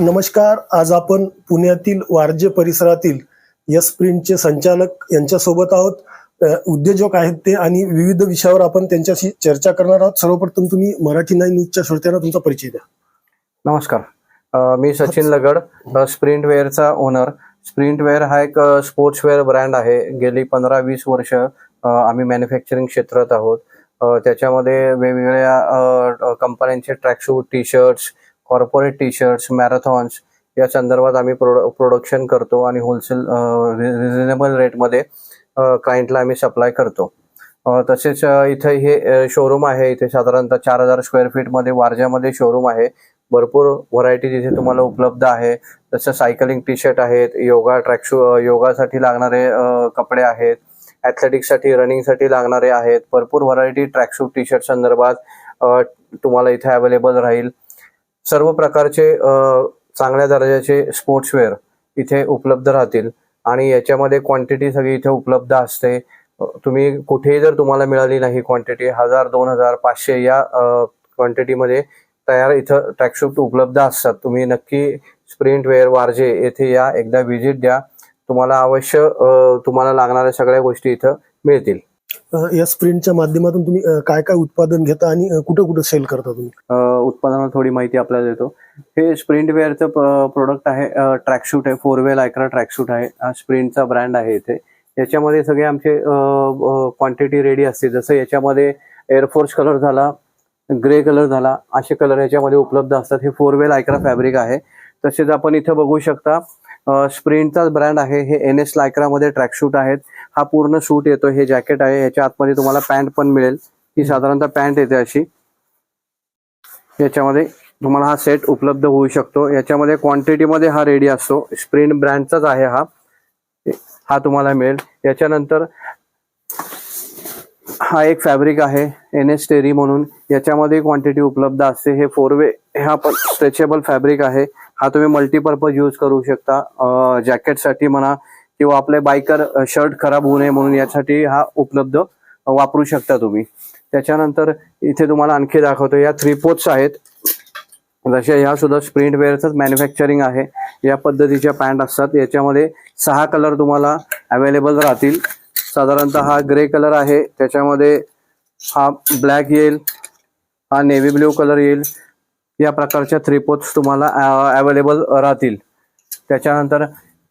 नमस्कार आज आपण पुण्यातील वारजे परिसरातील यस प्रिंटचे संचालक यांच्यासोबत आहोत. उद्योजक आहेत ते आणि विविध विषयावर आपण त्यांच्याशी चर्चा करणार आहोत. सर्वप्रथम तुम्ही मराठी नाईन न्यूजच्या श्रोत्यांना तुमचा परिचय द्या. नमस्कार. मी सचिन लगड स्प्रिंट वेअरचा ओनर. स्प्रिंट वेअर हा एक स्पोर्ट्स वेअर ब्रँड आहे. गेली पंधरा वीस वर्ष आम्ही मॅन्युफॅक्चरिंग क्षेत्रात आहोत. त्याच्यामध्ये वेगवेगळ्या कंपन्यांचे tracksuit T shirts corporate T shirts marathons या संदर्भात आम्ही प्रोड प्रोडक्शन करतो आणि होलसेल रिझनेबल रेटमध्ये क्लायंटला आम्ही सप्लाय करतो. तसेच इथे हे शोरूम आहे. इथे साधारणतः चार हजार स्क्वेअर फीटमध्ये वारजामध्ये शोरूम आहे. भरपूर व्हरायटी तिथे तुम्हाला उपलब्ध आहे. जसं सायकलिंग टी शर्ट आहेत योगा ट्रॅकशू योगासाठी लागणारे कपडे आहेत. ॲथलेटिक्ससाठी रनिंगसाठी लागणारे आहेत. भरपूर व्हरायटी ट्रॅकशूट टी शर्ट संदर्भात तुम्हाला इथे अवेलेबल राहील. सर्व प्रकारचे चांगल्या दर्जाचे स्पोर्ट्सवेअर इथे उपलब्ध राहतील. आणि याच्यामध्ये क्वांटिटी सगळी इथे उपलब्ध असते. तुम्ही कुठेही जर तुम्हाला मिळाली नाही क्वांटिटी हजार दोन हजार पाचशे या क्वांटिटीमध्ये तयार इथं ट्रॅकशूट उपलब्ध असतात. तुम्ही नक्की स्प्रिंट वेअर वारजे येथे या. एकदा व्हिजिट द्या. तुम्हाला अवश्य तुम्हाला लागणाऱ्या सगळ्या गोष्टी इथं मिळतील. या स्प्रिंटच्या माध्यमातून तुम्ही काय काय उत्पादन घेता आणि कुठं कुठं सेल करता तुम्ही? उत्पादनात थोडी माहिती आपल्याला देतो. हे स्प्रिंट वेअरचं प्रोडक्ट आहे ट्रॅकशूट आहे फोर वेल आयक्रा ट्रॅकशूट आहे. हा स्प्रिंटचा ब्रँड आहे इथे. याच्यामध्ये सगळे आमचे क्वांटिटी रेडी असते. जसं याच्यामध्ये एअरफोर्स कलर झाला ग्रे कलर झाला असे कलर याच्यामध्ये उपलब्ध असतात. हे फोर वेल आयक्रा फॅब्रिक आहे. तसेच आपण इथं बघू शकता स्प्रिंटचाच ब्रँड आहे. हे एन एस लायक्रामध्ये ट्रॅकशूट आहेत. हा पूर्ण सूट येतो. हे जॅकेट आहे. याच्या आतमध्ये तुम्हाला पॅन्ट पण मिळेल. ही साधारणतः पॅन्ट येते अशी. याच्यामध्ये तुम्हाला हा सेट उपलब्ध होऊ शकतो. याच्यामध्ये क्वांटिटीमध्ये हा रेडी असतो. स्प्रिंट ब्रँडचाच आहे हा. हा तुम्हाला मिळेल. याच्यानंतर हा एक फॅब्रिक आहे. एन एस टेरी म्हणून. याच्यामध्ये क्वांटिटी उपलब्ध असते. हे फोर वे हा पण स्ट्रेचेबल फॅब्रिक आहे. हा तुम्ही मल्टीपर्पज यूज करू शकता. जॅकेटसाठी म्हणा किंवा आपले बायकर शर्ट खराब होऊ नये म्हणून यासाठी हा उपलब्ध वापरू शकता तुम्ही. त्याच्यानंतर इथे तुम्हाला आणखी दाखवतो या थ्री पोथ्स आहेत. जशा ह्या सुद्धा स्प्रिंट वेअरच मॅन्युफॅक्चरिंग आहे. या पद्धतीच्या पॅन्ट असतात. याच्यामध्ये सहा कलर तुम्हाला अवेलेबल राहतील. साधारणतः हा ग्रे कलर आहे. त्याच्यामध्ये हा ब्लॅक येईल हा नेव्ही ब्ल्यू कलर येईल. या प्रकारच्या थ्री पोथ्स तुम्हाला अवेलेबल राहतील. त्याच्यानंतर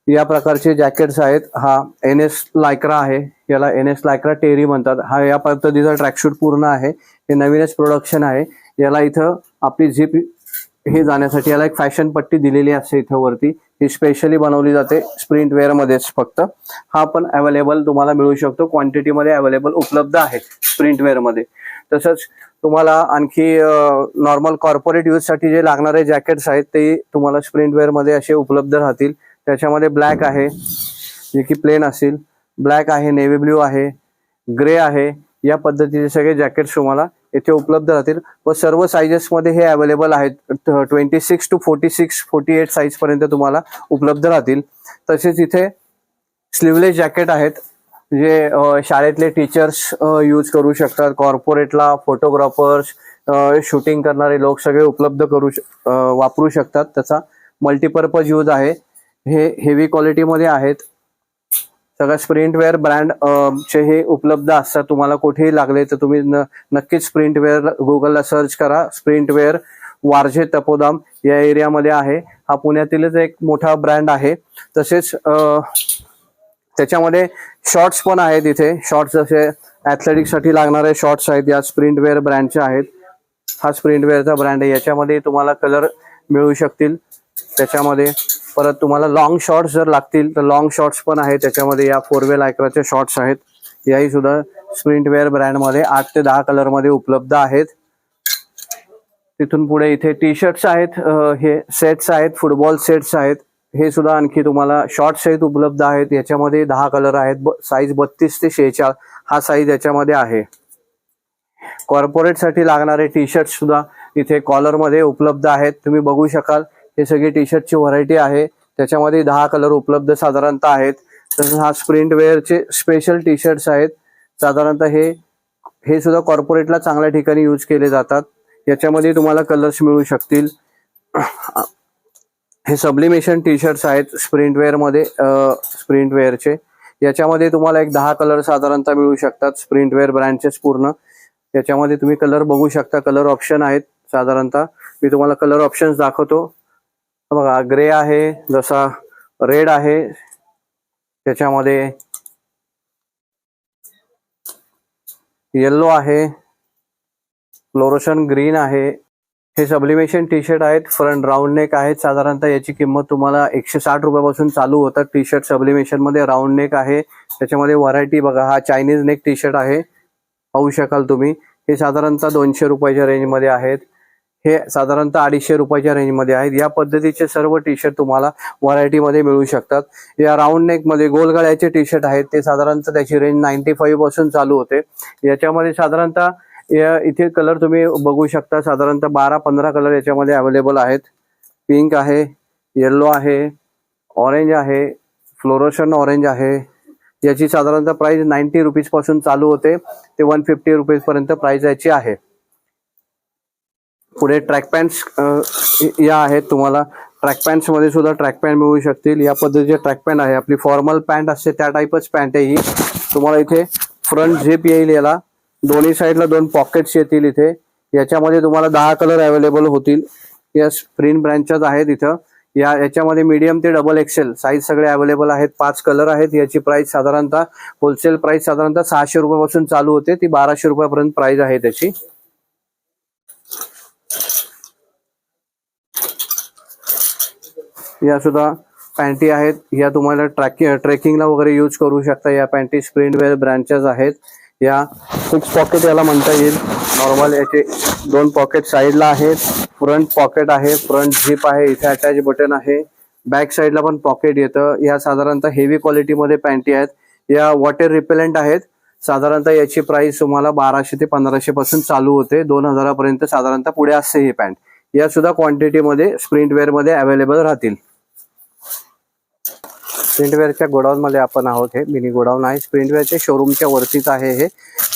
या प्रकारचे जॅकेट्स आहेत. हा एन एस लायक्रा आहे. याला एन एस लायक्रा टेरी म्हणतात. हा या पद्धतीचा ट्रॅकशूट पूर्ण आहे. हे नवीनच प्रोडक्शन आहे. याला इथं आपली झिप हे जाण्यासाठी याला एक फॅशन पट्टी दिलेली असते इथं वरती. ही स्पेशली बनवली जाते स्प्रिंट वेअरमध्येच फक्त. हा पण अवेलेबल तुम्हाला मिळू शकतो. क्वांटिटीमध्ये अवेलेबल उपलब्ध आहे स्प्रिंट वेअरमध्ये तसंच तुम्हाला आणखी नॉर्मल कॉर्पोरेट यूजसाठी जे लागणारे जॅकेट्स आहेत ते तुम्हाला स्प्रिंट वेअरमध्ये असे उपलब्ध राहतील. त्याच्यामध्ये ब्लॅक आहे. जे की प्लेन असेल. ब्लॅक आहे नेव्ही ब्ल्यू आहे ग्रे आहे. या पद्धतीचे सगळे जॅकेट्स तुम्हाला इथे उपलब्ध राहतील. व सर्व साईजेसमध्ये हे अवेलेबल आहेत. Twenty six to forty six forty eight साईजपर्यंत तुम्हाला उपलब्ध राहतील. तसेच इथे स्लीवलेस जॅकेट आहेत. जे शाळेतले टीचर्स यूज करू शकतात. कॉर्पोरेटला फोटोग्राफर्स शूटिंग करणारे लोक सगळे उपलब्ध करू श- वापरू शकतात. त्याचा मल्टीपर्पज यूज आहे. हे हेवी क्वालिटीमध्ये आहेत. सगळ्या स्प्रिंटवेअर ब्रँड चे हे उपलब्ध असतात. तुम्हाला कुठेही लागले तर तुम्ही न- नक्कीच स्प्रिंटवेअर गुगलला सर्च करा. स्प्रिंटवेअर वारजे तपोदाम या एरियामध्ये आहे. हा पुण्यातीलच एक मोठा ब्रँड आहे. तसेच त्याच्यामध्ये शॉर्ट्स पण आहेत इथे. शॉर्ट्स जसे ॲथलेटिकसाठी लागणारे शॉर्ट्स आहेत. या स्प्रिंटवेअर ब्रँडचे आहेत. हा स्प्रिंटवेअरचा ब्रँड आहे. याच्यामध्ये तुम्हाला कलर मिळू शकतील. त्याच्यामध्ये परत तुम्हाला लॉंग शॉर्ट्स जर लागतील तर लॉंग शॉर्ट्स पण आहेत. त्याच्यामध्ये या फोर वे लायक्राचे शॉर्ट्स आहेत. याही सुद्धा स्प्रिंटवेअर ब्रँडमध्ये आठ ते दहा कलरमध्ये उपलब्ध आहेत. तिथून पुढे इथे टी शर्ट्स आहेत हे सेट्स आहेत फुटबॉल सेट्स आहेत. हे सुद्धा आणखी तुम्हाला शॉर्ट सहित उपलब्ध आहेत. याच्यामध्ये दहा कलर आहेत. साईज बत्तीस ते शेहेचाळ हा साईज याच्यामध्ये आहे. कॉर्पोरेटसाठी लागणारे टी शर्ट सुद्धा इथे कॉलरमध्ये उपलब्ध आहेत. तुम्ही बघू शकाल हे सगळे टी शर्टची व्हरायटी आहे. त्याच्यामध्ये दहा कलर उपलब्ध साधारणतः आहेत. तसंच हा स्प्रिंट वेअरचे स्पेशल टी शर्ट्स आहेत. साधारणतः हे हे सुद्धा कॉर्पोरेटला चांगल्या ठिकाणी यूज केले जातात. याच्यामध्ये तुम्हाला कलर्स मिळू शकतील. हे सब्लिमेशन टी शर्ट्स आहेत स्प्रिंट वेअरमध्ये स्प्रिंट वेअरचे. याच्यामध्ये तुम्हाला एक दहा कलर साधारणतः मिळू शकतात स्प्रिंट वेअर ब्रँडचेच पूर्ण. याच्यामध्ये तुम्ही कलर बघू शकता कलर ऑप्शन आहेत साधारणतः. मी तुम्हाला कलर ऑप्शन्स दाखवतो. बघा ग्रे आहे जसा रेड आहे त्याच्यामध्ये येल्लो आहे फ्लोरोशन ग्रीन आहे. हे सब्लिमेशन टी शर्ट आहेत फ्रंट राऊंड नेक आहेत. साधारणतः याची किंमत तुम्हाला एकशे साठ रुपयापासून चालू होतात टी शर्ट सब्लिमेशनमध्ये राऊंड नेक आहे. त्याच्यामध्ये व्हरायटी बघा हा चायनीज नेक टी शर्ट आहे. पाहू शकाल तुम्ही. हे साधारणतः दोनशे रुपयाच्या रेंजमध्ये आहेत. हे साधारणतः अडीचशे रुपयाच्या रेंजमध्ये आहेत. या पद्धतीचे सर्व टी शर्ट तुम्हाला व्हरायटीमध्ये मिळू शकतात. या राऊंड नेकमध्ये गोलगळ्याचे टी शर्ट आहेत. ते साधारणतः त्याची रेंज नाईन्टी फाईव्हपासून चालू होते. याच्यामध्ये साधारणतः या इथे कलर तुम्ही बघू शकता. साधारणतः बारा पंधरा कलर याच्यामध्ये अवेलेबल आहेत. पिंक आहे येल्लो आहे ऑरेंज आहे फ्लोरोशन ऑरेंज आहे. याची साधारणतः प्राईस नाईन्टी रुपीजपासून चालू होते. ते वन फिफ्टी रुपीज पर्यंत याची आहे. पुढे ट्रॅक पॅन्ट्स या आहेत तुम्हाला. ट्रॅक पॅन्ट्समध्ये सुद्धा ट्रॅक पॅन्ट मिळू शकतील. या पद्धतीचे ट्रॅक पॅन्ट आहे. आपली फॉर्मल पॅन्ट असते त्या टाईपच पॅन्ट आहे ही. तुम्हाला इथे फ्रंट झेप येईल याला. दोन्ही साईडला दोन पॉकेट्स येतील इथे. याच्यामध्ये तुम्हाला दहा कलर अवेलेबल होतील. या स्प्रिन ब्रँचच्याच आहेत इथं. या याच्यामध्ये मीडियम ते डबल एक्सेल साईज सगळे अवेलेबल आहेत. पाच कलर आहेत. याची प्राइस साधारणतः होलसेल प्राइस साधारणतः सहाशे रुपयापासून चालू होते. ती बाराशे रुपयापर्यंत प्राइस आहे त्याची. या सुद्धा पॅन्टी आहेत. या तुम्हाला ट्रॅकिंग ट्रेकिंगला वगैरे यूज करू शकता. या पॅन्टी स्प्रिंट वेअर ब्रँचेस आहेत. या सिक्स पॉकेट याला म्हणता येईल. नॉर्मल याचे दोन पॉकेट साईडला आहेत. फ्रंट पॉकेट आहे. फ्रंट झिप आहे. इथे अटॅच बटन आहे. बॅक साईडला पण पॉकेट येतं. या साधारणतः हेवी क्वालिटीमध्ये पॅन्टी आहेत. या वॉटर रिपेलंट आहेत. साधारणतः याची प्राइस तुम्हाला बाराशे ते पंधराशे पासून चालू होते. दोन हजारापर्यंत साधारणतः पुढे असते ही पॅन्ट. या सुद्धा क्वांटिटीमध्ये स्प्रिंट वेअरमध्ये अवेलेबल राहतील. स्प्रिंटवेअरच्या गोडाऊनमध्ये आपण आहोत हे. मिनी गोडाऊन आहे. स्प्रिंटवेअरच्या शोरूमच्या वरतीच आहे हे.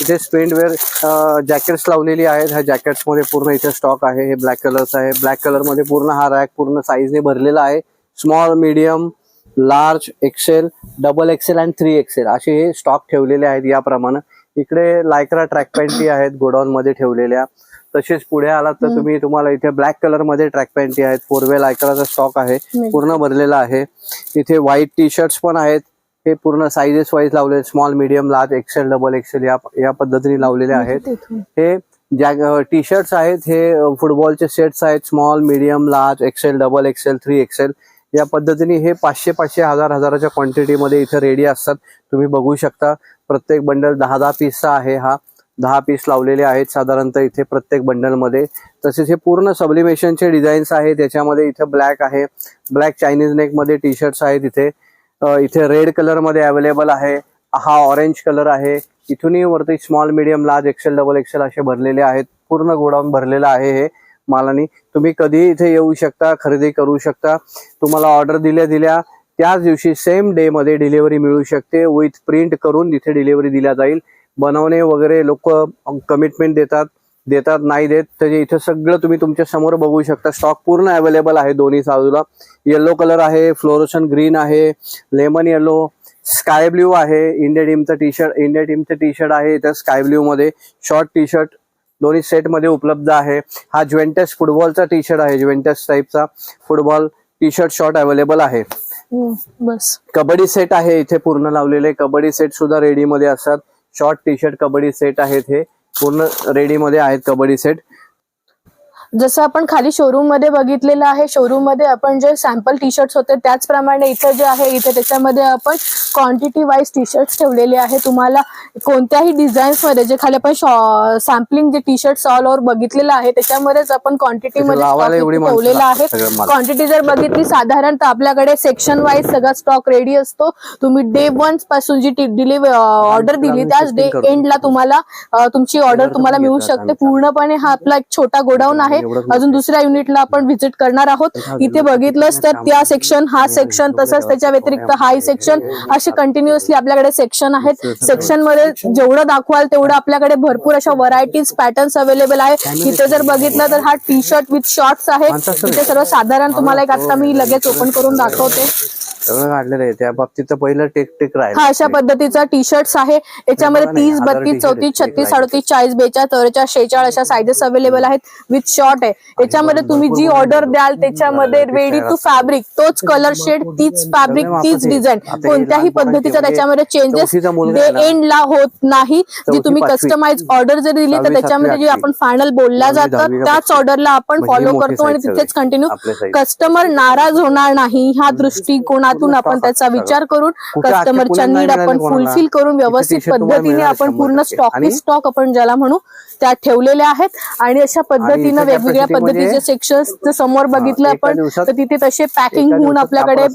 इथे स्प्रिंटवेअर जॅकेट्स लावलेली आहेत. ह्या जॅकेट्समध्ये पूर्ण इथे स्टॉक आहे. हे ब्लॅक कलरच आहे. ब्लॅक कलरमध्ये पूर्ण हा रॅक पूर्ण साईजने भरलेला आहे. Small medium large XL double XL and three XL असे हे स्टॉक ठेवलेले आहेत याप्रमाणे. इकडे लायक्रा ट्रॅक पॅन्टी आहेत. गोडाऊनमध्ये ठेवलेल्या. तसेच पुढे आलात तर तुम्ही तुम्हाला इथे ब्लॅक कलरमध्ये ट्रॅक पॅन्टी आहेत फोर वे लायक्राचा स्टॉक आहे पूर्ण भरलेला आहे. इथे व्हाईट टी शर्ट्स पण आहेत हे पूर्ण साईजेस वाईज लावले small medium large XL double XL या या पद्धतीने लावलेले आहेत. हे ज्या टी शर्ट्स आहेत हे फुटबॉलचे सेट्स आहेत small medium large XL double XL three XL या पद्धतीने हे पाचशे पाचशे हजार हजाराच्या क्वांटिटीमध्ये इथे रेडी असतात. तुम्ही बघू शकता प्रत्येक बंडल दहा दहा पीसचा आहे हा. दहा पीस लावलेले आहेत साधारणतः इथे प्रत्येक बंडलमध्ये तसेच हे पूर्ण सबलिमेशनचे डिझाईन्स आहेत. त्याच्यामध्ये इथे ब्लॅक आहे. ब्लॅक चायनीज नेकमध्ये टी शर्ट्स आहेत इथे. इथे रेड कलरमध्ये अवेलेबल आहे. हा ऑरेंज कलर आहे. इथूनही वरती small medium large XL double XL असे भरलेले आहेत. पूर्ण गोडाऊन भरलेलं आहे हे मालानी. तुम्ही कधीही इथे येऊ शकता खरेदी करू शकता. तुम्हाला ऑर्डर दिल्या दिल्या. त्याच दिवशी सेम डे मध्ये डिलिव्हरी मिळू शकते. विथ प्रिंट करून तिथे डिलिव्हरी दिल्या जाईल. बनवणे वगैरे लोक कमिटमेंट देतात देतात नाही देत. त्याचे इथे सगळं तुम्ही तुमच्यासमोर बघू शकता. स्टॉक पूर्ण अवेलेबल आहे दोन्ही बाजूला. येलो कलर आहे फ्लोरोसन ग्रीन आहे लेमन येलो स्काय ब्ल्यू आहे इंडिया टीमचं टी शर्ट इंडिया टीमचं टी शर्ट आहे इथं स्काय ब्ल्यू मध्ये. शॉर्ट टी शर्ट दोन्ही सेटमध्ये उपलब्ध आहे. हा ज्वेंटस फुटबॉलचा टी शर्ट आहे ज्वेंटस टाईपचा football T shirt short available आहे. बस. कबड्डी सेट आहे इथे पूर्ण लावलेले कबड्डी सेट सुद्धा रेडी मध्ये असतात. Short T shirt kabaddi set आहेत हे. पूर्ण रेडी मध्ये आहेत कबड्डी सेट. जसं आपण खाली शोरूममध्ये बघितलेलं आहे शोरूममध्ये आपण जे सॅम्पल टी शर्ट्स होते त्याचप्रमाणे इथे जे आहे इथे त्याच्यामध्ये आपण क्वांटिटी वाईज टी शर्ट्स ठेवलेले आहे तुम्हाला कोणत्याही डिझाईन्समध्ये जे खाली आपण सॅम्पलिंग जे टी शर्ट्स ऑल ओव्हर बघितलेलं आहे त्याच्यामध्येच आपण क्वांटिटी मध्ये ठेवलेला आहे. क्वांटिटी जर बघितली साधारणतः आपल्याकडे सेक्शन वाईज सगळा स्टॉक रेडी असतो तुम्ही डे वनपासून जी डिलिव्हरी ऑर्डर दिली त्याच डे. एंडला तुम्हाला तुमची ऑर्डर तुम्हाला मिळू शकते. पूर्णपणे हा आपला एक छोटा गोडाऊन आहे आहे. अजून दुसऱ्या युनिटला आपण व्हिजिट करणार आहोत. इथे बघितलंच तर त्या सेक्शन हा सेक्शन तसंच त्याच्या व्यतिरिक्त हाय सेक्शन असे कंटिन्युअसली आपल्याकडे सेक्शन आहेत. सेक्शनमध्ये जेवढं दाखवाल तेवढं आपल्याकडे भरपूर अशा व्हरायटीज पॅटर्न्स अवेलेबल आहे इथे जर बघितलं तर हा टी शर्ट विथ शॉर्ट्स आहे इथे सर्व साधारण तुम्हाला एक आता मी लगेच ओपन करून दाखवते. सगळं काढलेलं आहे. त्या बाबतीत पहिलं टेक टेक राहील. हा अशा पद्धतीचा टी शर्ट्स आहे. याच्यामध्ये तीस बत्तीस चौतीस छत्तीस अडतीस चाळीस बेचाळीस चौवेचाळीस शेहेचाळीस अशा सायझेस अवेलेबल आहेत. विथ शॉर्ट आहे याच्यामध्ये तुम्ही जी ऑर्डर द्याल त्याच्यामध्ये रेडी टू फॅब्रिक तोच कलर शेड तीच फॅब्रिक तीच डिझाईन कोणत्याही पद्धतीचा त्याच्यामध्ये चेंजेस? एंडला होत नाही जी तुम्ही. कस्टमाइज ऑर्डर जर दिली तर त्याच्यामध्ये जी. आपण फायनल जातात दहावी, त्याच. ऑर्डरला आपण म्हणजे फॉलो मोठी करतो आणि तिथेच. कंटिन्यू. कस्टमर नाराज होणार नाही ह्या दृष्टिकोनातून आपण त्याचा विचार करून कस्टमरच्या नीड आपण? फुलफिल करून व्यवस्थित पद्धतीने आपण पूर्ण. स्टॉक स्टॉक आपण ज्याला म्हणू त्या ठेवलेल्या आहेत आणि अशा पद्धतीनं वेगवेगळ्या पद्धतीचे सेक्शन्स समोर बघितलं आपण तर तिथे तसे पॅकिंग होऊन आपल्याकडे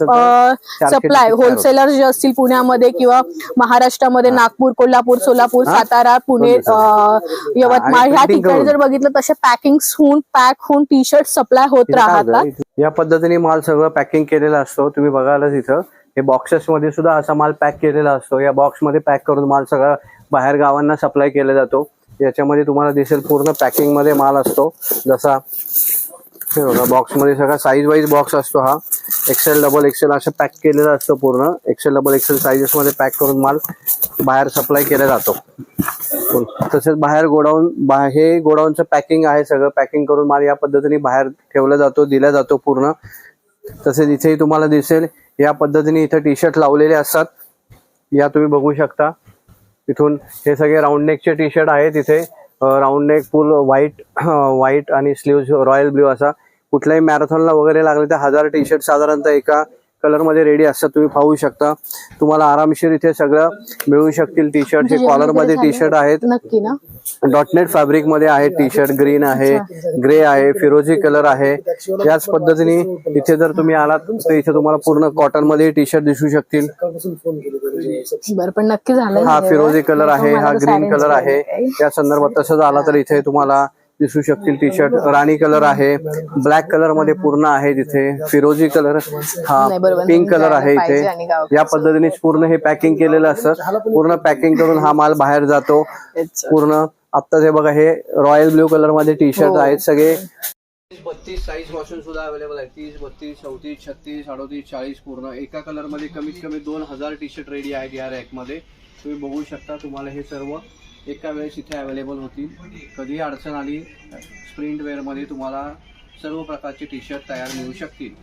सप्लाय होलसेलर जे असतील पुण्यामध्ये किंवा महाराष्ट्रामध्ये नागपूर कोल्हापूर सोलापूर? सातारा पुणे यवतमाळ ह्या ठिकाणी. जर बघितलं तसे पॅकिंग होऊन पॅक होऊन टी शर्ट सप्लाय होत? राहतात. या पद्धतीने माल सगळं पॅकिंग केलेला असतो. तुम्ही बघायला तिथं हे बॉक्सेस मध्ये सुद्धा असा माल पॅक केलेला असतो. या बॉक्समध्ये पॅक करून माल सगळा बाहेर गावांना सप्लाय केला जातो. याच्यामध्ये तुम्हाला दिसेल पूर्ण पॅकिंगमध्ये माल असतो. जसा हे बघा बॉक्समध्ये सगळा साईज वाईज बॉक्स असतो हा. एक्सेल डबल एक्सेल असं पॅक केलेला असतो पूर्ण. एक्सेल डबल एक्सेल साईजेस मध्ये पॅक करून माल बाहेर सप्लाय केला जातो. तसेच बाहेर गोडाऊन बा- हे गोडाऊनचं पॅकिंग आहे सगळं. पॅकिंग करून माल या पद्धतीने बाहेर ठेवला जातो दिला जातो पूर्ण. तसेच इथेही तुम्हाला दिसेल या पद्धतीने इथे टी शर्ट लावलेले असतात. या तुम्ही बघू शकता. इथून हे सगळे राऊंड नेकचे टी शर्ट आहेत इथे. Round neck full white white आणि स्लीव्ह रॉयल ब्ल्यू असा. कुठल्याही मॅरेथॉनला वगैरे लागले तर हजार टी शर्ट साधारणतः एका कलरमध्ये रेडी असतात. तुम्ही पाहू शकता. तुम्हाला आरामशीर इथे सगळं मिळू शकतील टी शर्ट हे कॉलरमध्ये टी शर्ट आहेत. नक्की ना? डॉटनेट फॅब्रिकमध्ये आहे टी शर्ट ग्रीन आहे ग्रे आहे फिरोजी कलर आहे. याच पद्धतीने इथे जर तुम्ही आलात तर इथे तुम्हाला पूर्ण कॉटनमध्ये टी शर्ट दिसू शकतील. बरं पण नक्की झालं हा हे फिरोजी. कलर आहे हा ग्रीन कलर आहे. त्या संदर्भात तसंच आला तर इथे तुम्हाला दिसू शकतील टी शर्ट राणी कलर आहे ब्लॅक कलरमध्ये पूर्ण आहे तिथे फिरोजी कलर हा. पिंक कलर आहे इथे. या पद्धतीने पूर्ण हे पॅकिंग केलेलं असतं पूर्ण पॅकिंग करून हा माल बाहेर जातो पूर्ण आता हे बघा हे रॉयल ब्ल्यू कलरमध्ये टी शर्ट हो. आहेत सगळे बत्तीस साईजपासून सुद्धा अवेलेबल आहे. तीस बत्तीस चौतीस छत्तीस अडोतीस चाळीस पूर्ण. एका कलरमध्ये कमीत कमी दोन हजार टी शर्ट रेडी आहेत या रॅकमध्ये. तुम्ही बघू शकता तुम्हाला हे सर्व एका वेळेस इथे अवेलेबल होतील. कधीही अडचण आली स्प्रिंट वेअरमध्ये तुम्हाला सर्व प्रकारचे टी शर्ट तयार मिळू शकतील.